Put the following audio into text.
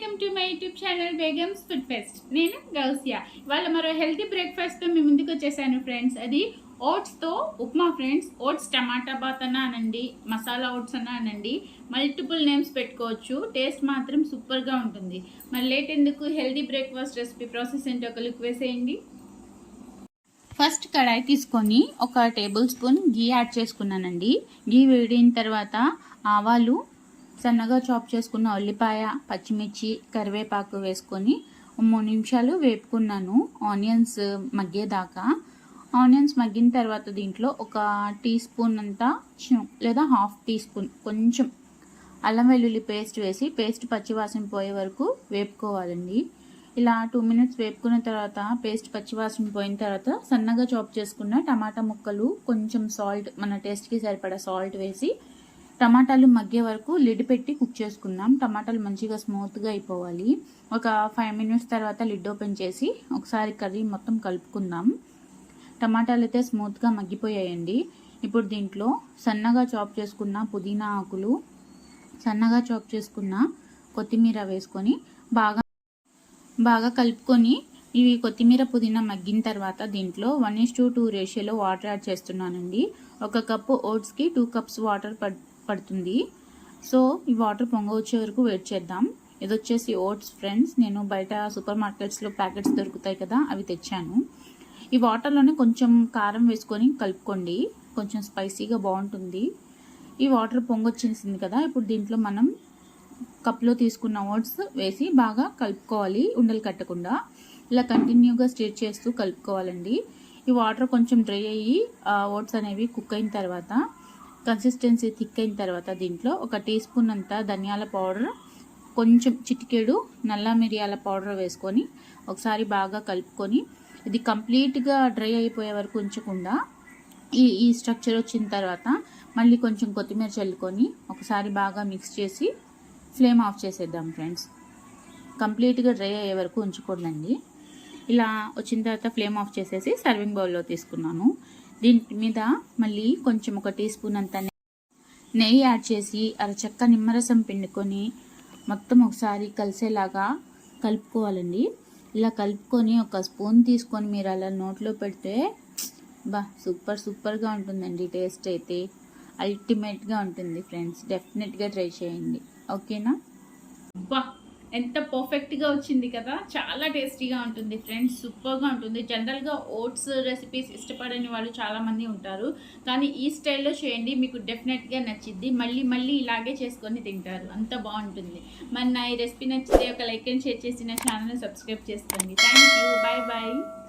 Welcome to my YouTube channel Begum's food fest. నేను గౌసియా. ఇవాళ మరో హెల్తీ బ్రేక్ఫాస్ట్తో మీ ముందుకు వచ్చేసాను ఫ్రెండ్స్. అది ఓట్స్తో ఉప్మా ఫ్రెండ్స్. ఓట్స్ టమాటా బాత్ అన్నా అనండి మసాలా ఓట్స్ అన్నా అనండి. మల్టిపుల్ నేమ్స్ పెట్టుకోవచ్చు. టేస్ట్ మాత్రం సూపర్గా ఉంటుంది. మరి లేట్ ఎందుకు? హెల్తీ బ్రేక్ఫాస్ట్ రెసిపీ ప్రాసెస్ ఏంటో ఒక లుక్ వేసేయండి. ఫస్ట్ కడాయి తీసుకొని ఒక టేబుల్ స్పూన్ గీ యాడ్ చేసుకున్నానండి. గీ వేడిన తర్వాత ఆవాలు సన్నగా చాప్ చేసుకున్న ఉల్లిపాయ పచ్చిమిర్చి కరివేపాకు వేసుకొని మూడు నిమిషాలు వేపుకున్నాను. ఆనియన్స్ మగ్గేదాకా. ఆనియన్స్ మగ్గిన తర్వాత దీంట్లో ఒక టీ స్పూన్ అంతా లేదా హాఫ్ టీ స్పూన్ కొంచెం అల్లం వెల్లుల్లి పేస్ట్ వేసి పేస్ట్ పచ్చివాసన పోయే వరకు వేపుకోవాలండి. ఇలా టూ మినిట్స్ వేపుకున్న తర్వాత పేస్ట్ పచ్చివాసన పోయిన తర్వాత సన్నగా చాప్ చేసుకున్న టమాటా ముక్కలు కొంచెం సాల్ట్ మన టేస్ట్కి సరిపడా సాల్ట్ వేసి టమాటాలు మగ్గే వరకు లిడ్ పెట్టి కుక్ చేసుకుందాం. టమాటాలు మంచిగా స్మూత్గా అయిపోవాలి. ఒక ఫైవ్ మినిట్స్ తర్వాత లిడ్ ఓపెన్ చేసి ఒకసారి కర్రీ మొత్తం కలుపుకుందాం. టమాటాలు అయితే స్మూత్గా మగ్గిపోయాయండి. ఇప్పుడు దీంట్లో సన్నగా చాప్ చేసుకున్న పుదీనా ఆకులు సన్నగా చాప్ చేసుకున్న కొత్తిమీర వేసుకొని బాగా బాగా కలుపుకొని ఇవి కొత్తిమీర పుదీనా మగ్గిన తర్వాత దీంట్లో వన్ ఇస్ టూ టూ రేషియోలో వాటర్ యాడ్ చేస్తున్నానండి. ఒక కప్పు ఓట్స్కి టూ కప్స్ వాటర్ పడ్ పడుతుంది. సో ఈ వాటర్ పొంగ వచ్చే వరకు వెయిట్ చేద్దాం. ఇది వచ్చేసి ఓట్స్ ఫ్రెండ్స్. నేను బయట సూపర్ మార్కెట్స్లో ప్యాకెట్స్ దొరుకుతాయి కదా అవి తెచ్చాను. ఈ వాటర్లోనే కొంచెం కారం వేసుకొని కలుపుకోండి. కొంచెం స్పైసీగా బాగుంటుంది. ఈ వాటర్ పొంగొచ్చేసింది కదా ఇప్పుడు దీంట్లో మనం కప్లో తీసుకున్న ఓట్స్ వేసి బాగా కలుపుకోవాలి ఉండలు కట్టకుండా. ఇలా కంటిన్యూగా స్టిర్ చేస్తూ కలుపుకోవాలండి. ఈ వాటర్ కొంచెం డ్రై అయ్యి ఓట్స్ అనేవి కుక్ అయిన తర్వాత కన్సిస్టెన్సీ థిక్ అయిన తర్వాత దీంట్లో ఒక టీ స్పూన్ అంతా ధనియాల పౌడర్ కొంచెం చిటికెడు నల్ల మిరియాల పౌడర్ వేసుకొని ఒకసారి బాగా కలుపుకొని ఇది కంప్లీట్గా డ్రై అయిపోయే వరకు ఉంచకుండా ఈ ఈ స్ట్రక్చర్ వచ్చిన తర్వాత మళ్ళీ కొంచెం కొత్తిమీర చల్లుకొని ఒకసారి బాగా మిక్స్ చేసి ఫ్లేమ్ ఆఫ్ చేసేద్దాం ఫ్రెండ్స్. కంప్లీట్గా డ్రై అయ్యే వరకు ఉంచకూడదండి. ఇలా వచ్చిన తర్వాత ఫ్లేమ్ ఆఫ్ చేసేసి సర్వింగ్ బౌల్లో తీసుకున్నాను. దీని మీద మళ్ళీ కొంచెం ఒక టీ స్పూన్ అంత నెయ్యి యాడ్ చేసి అరచక్క నిమ్మరసం పిండుకొని మొత్తం ఒకసారి కలిసేలాగా కలుపుకోవాలండి. ఇలా కలుపుకొని ఒక స్పూన్ తీసుకొని మీరు అలా నోట్లో పెడితే బా సూపర్ సూపర్గా ఉంటుందండి. టేస్ట్ అయితే అల్టిమేట్గా ఉంటుంది ఫ్రెండ్స్. డెఫినెట్గా ట్రై చేయండి. ఓకేనా? బా ఎంత పర్ఫెక్ట్గా వచ్చింది కదా. చాలా టేస్టీగా ఉంటుంది ఫ్రెండ్స్ సూపర్గా ఉంటుంది. జనరల్గా ఓట్స్ రెసిపీస్ ఇష్టపడని వాళ్ళు చాలామంది ఉంటారు. కానీ ఈ స్టైల్లో చేయండి. మీకు డెఫినెట్గా నచ్చిద్ది. మళ్ళీ మళ్ళీ ఇలాగే చేసుకొని తింటారు. అంత బాగుంటుంది. మరి నా ఈ రెసిపీ నచ్చితే ఒక లైక్ అండ్ షేర్ చేసి నా ఛానల్ సబ్స్క్రైబ్ చేసుకోండి. Thank you bye bye